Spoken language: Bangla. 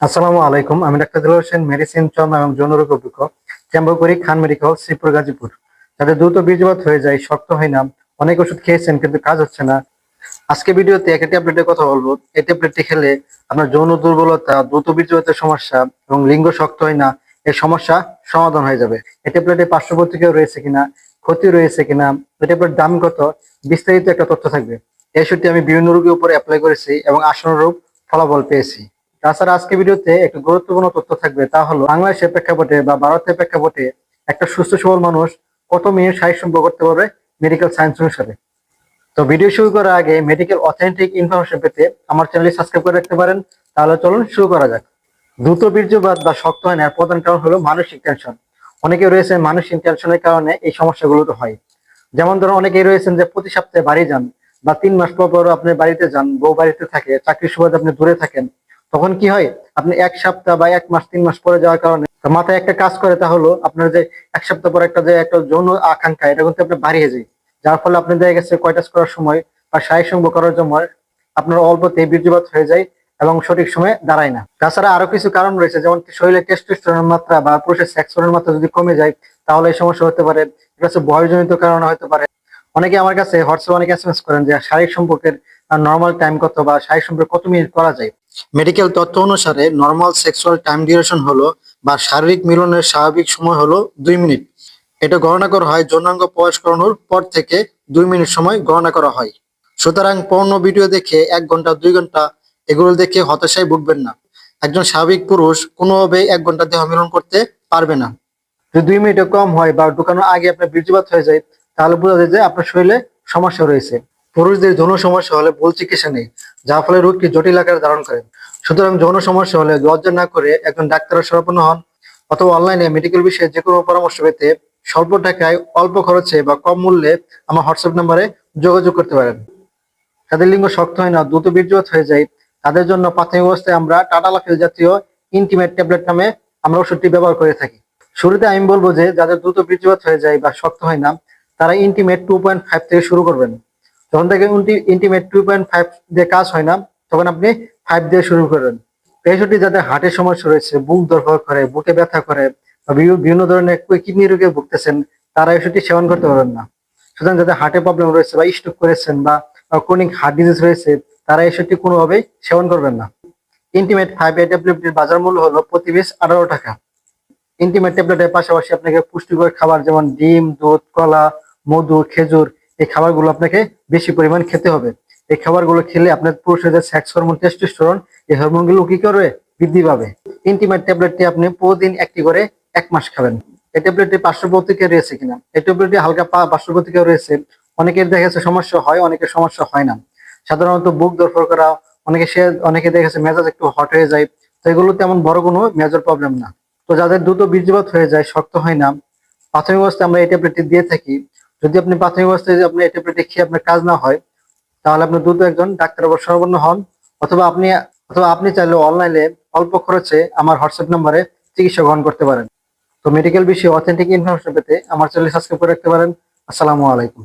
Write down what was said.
আসসালামু আলাইকুম। আমি ডাক্তার দিল হোসেন, মেডিসিন, চর্ম এবং যৌনরোগ অভিজ্ঞ চেম্বার করি খান মেডিকেল, শ্রীপুর, গাজীপুর। যাদের দ্রুত বীর্যপাত হয়ে যায়, শক্ত হয় না, অনেক ওষুধ খেয়েছেন কিন্তু কাজ হচ্ছে না। আজকে ভিডিওতে একটা ট্যাবলেটের কথা বলব। এই ট্যাবলেটটি খেলে আপনার যৌন দুর্বলতা, দ্রুত বীর্যপাতের সমস্যা এবং লিঙ্গ শক্ত হয় না এই সমস্যা সমাধান হয়ে যাবে। এই ট্যাবলেটে পার্শ্ব প্রতিক্রিয়া রয়েছে কিনা, ক্ষতি রয়েছে কিনা, এই ট্যাবলেট দাম কত, বিস্তারিত একটা তথ্য থাকবে। এই ওষুধটি আমি বিভিন্ন রোগের উপরে অ্যাপ্লাই করেছি এবং আসনরূপ ফলাফল পেয়েছি। তাছাড়া আজকে ভিডিওতে একটা গুরুত্বপূর্ণ তথ্য থাকবে, তা হলো বাংলাদেশের প্রেক্ষাপটে বা ভারতের প্রেক্ষাপটে একটা সুস্থ সবল মানুষ কত মিনিট সাহিত্য সম্পর্ক করতে পারবে মেডিকেল সায়েন্স অনুসারে। তো ভিডিও শুরু করার আগে মেডিকেল অথেন্টিক ইনফরমেশন পেতে আমার চ্যানেলটি সাবস্ক্রাইব করে রাখতে পারেন। তাহলে চলুন শুরু করা যাক। দ্রুত বীর্যবাদ বা শক্ত হয় না প্রধান কারণ হলো মানসিক টেনশন অনেকে রয়েছে মানসিক টেনশনের কারণে এই সমস্যাগুলো তো হয়। যেমন ধরুন, অনেকেই রয়েছেন যে প্রতি সপ্তাহে বাড়ি যান বা তিন মাস পর পর আপনি বাড়িতে যান, বউ বাড়িতে থাকে, চাকরির সুবাদে আপনি দূরে থাকেন। তখন কি হয়? আপনি এক সপ্তাহ বা এক মাস, তিন মাস পরে যাওয়ার কারণে মাথায় একটা কাজ করে তা হলো আপনার যে এক সপ্তাহ পর একটা যে একটা যৌন আকাঙ্ক্ষা, এটা কিন্তু আপনার বাড়িয়ে যায়। যার ফলে আপনি দেখা গেছে কয়টাস করার সময় বা শারীরিক সঙ্গ করার সময় আপনার অল্পতে বীর্যপাত হয়ে যায় এবং সঠিক সময়ে দাঁড়ায় না। তাছাড়া আরও কিছু কারণ রয়েছে, যেমন শরীরে টেস্টোস্টেরনের মাত্রা বা পুরুষের সেক্স হরমোনের মাত্রা যদি কমে যায়, তাহলে এই সমস্যা হতে পারে। এটা হচ্ছে বয়সজনিত কারণে হতে পারে। অনেকে আমার কাছে, হোয়াটসঅ্যাপ অনেকে এসএমএস করেন যে শারীরিক সম্পর্কের নর্মাল টাইম কত বা শারীরিক সম্পর্ক কত মিনিট করা যায়। মেডিকেল তথ্য অনুসারে নর্মাল সেক্সুয়াল টাইম ডিউরেশন হলো বা শারীরিক মিলনের স্বাভাবিক সময় হলো দুই মিনিট। এটা গণনা করা হয় যৌনাঙ্গ প্রবেশ পর থেকে দুই মিনিট সময় গণনা করা হয়। সুতরাং পর্ণ ভিডিও দেখে এক ঘণ্টা, দুই ঘণ্টা এগুলো দেখে হতাশায় ভুগবেন না। একজন স্বাভাবিক পুরুষ কোনোভাবেই এক ঘণ্টা দেহ মিলন করতে পারবে না। যদি দুই মিনিটে কম হয় বা ঢুকানোর আগে আপনার বীর্যপাত হয়ে যায়, তাহলে বোঝা যায় যে আপনার শরীরে সমস্যা রয়েছে। পুরুষদের যৌন সমস্যা হলে ভুল চিকিৎসা নেই। যার ফলে রোগটি জটিল আকারে ধারণ করে। সুতরাং যৌন সমস্যা হলে লজ্জা না করে একজন ডাক্তারের শরণাপন্ন হন অথবা অনলাইনে মেডিকেল বিষয়ে যে কোনো পরামর্শ পেতে স্বল্প টাকায়, অল্প খরচে বা কম মূল্যে আমার হোয়াটসঅ্যাপ নাম্বারে যোগাযোগ করতে পারেন। যাদের লিঙ্গ শক্ত হয় না, দ্রুত বীর্যপাত হয়ে যায়, তাদের জন্য প্রাথমিক অবস্থায় আমরা টাটালাফিল জাতীয় ইন্টিমেট ট্যাবলেট নামে আমরা ওষুধটি ব্যবহার করে থাকি। শুরুতে আমি বলব যে, যাদের দ্রুত বীর্যপাত হয়ে যায় বা শক্ত হয় না, তারা ইন্টিমেট টু পয়েন্ট ফাইভ থেকে শুরু করবেন। যখন থেকে ইন্টিমেট টু পয়েন্ট ফাইভ দিয়ে কাজ হয় না। তখন আপনি ফাইভ দিয়ে শুরু করবেন পেশটি যাদের হার্টের সমস্যা রয়েছে বুক দরকার করে, বুকে ব্যথা করে বিভিন্ন ধরনের কিডনি রোগে ভুগতেছেন, তারা এসবটি সেবন করতে পারবেন না। সুতরাং যাদের হার্টের প্রবলেম রয়েছে, বা স্ট্রোক করেছেন, বা ক্রনিক হার্ট ডিজিজ রয়েছে, তারা এসবটি কোনোভাবেই সেবন করবেন না। ইন্টিমেট ফাইভ এ ট্যাবলেটটির বাজার মূল্য হলো প্রতি পিস আঠারো টাকা। ইন্টিমেট ট্যাবলেটের পাশাপাশি আপনাকে পুষ্টিকর খাবার যেমন ডিম, দুধ, কলা, মধু, খেজুর এই খাবারগুলো আপনাকে বেশি পরিমাণ খেতে হবে। এই খাবারগুলো খেলে আপনার পুরুষের যে সেক্স হরমোন টেস্টোস্টেরন এই হরমোনগুলো কি করবে বৃদ্ধি পাবে। ইন্টিমেট ট্যাবলেটটি আপনি প্রতিদিন একটি করে এক মাস খাবেন। এই ট্যাবলেটটি পার্শ্ব প্রতিক্রিয়া রয়েছে কিনা? এই ট্যাবলেটটি হালকা পার্শ্ব প্রতিক্রিয়া রয়েছে। অনেকের দেখা যাচ্ছে সমস্যা হয়, অনেকের সমস্যা হয় না। সাধারণত বুক দরকার করা, অনেকে সে, অনেকে দেখেছে মেজাজ একটু হট হয়ে যায়। তো এগুলো তেমন বড় কোনো মেজর প্রবলেম না। তো যাদের দ্রুত বীর্যপাত হয়ে যায়, শক্ত হয় না। প্রাথমিক অবস্থায় আমরা এই ট্যাবলেটটি দিয়ে থাকি। যদি আপনি প্রাথমিক অবস্থায় যদি আপনি এই ট্যাবলেটটি খেয়ে আপনার কাজ না হয়, তাহলে আপনি দ্রুত একজন ডাক্তার অবশ্য হন। অথবা আপনি অথবা আপনি চাইলে অনলাইনে অল্প খরচে আমার হোয়াটসঅ্যাপ নম্বরে চিকিৎসা গ্রহণ করতে পারেন। তো মেডিকেল বিষয়ে অথেন্টিক ইনফরমেশন পেতে আমার চ্যানেল সাবস্ক্রাইব করে রাখতে পারেন। আসসালামু আলাইকুম।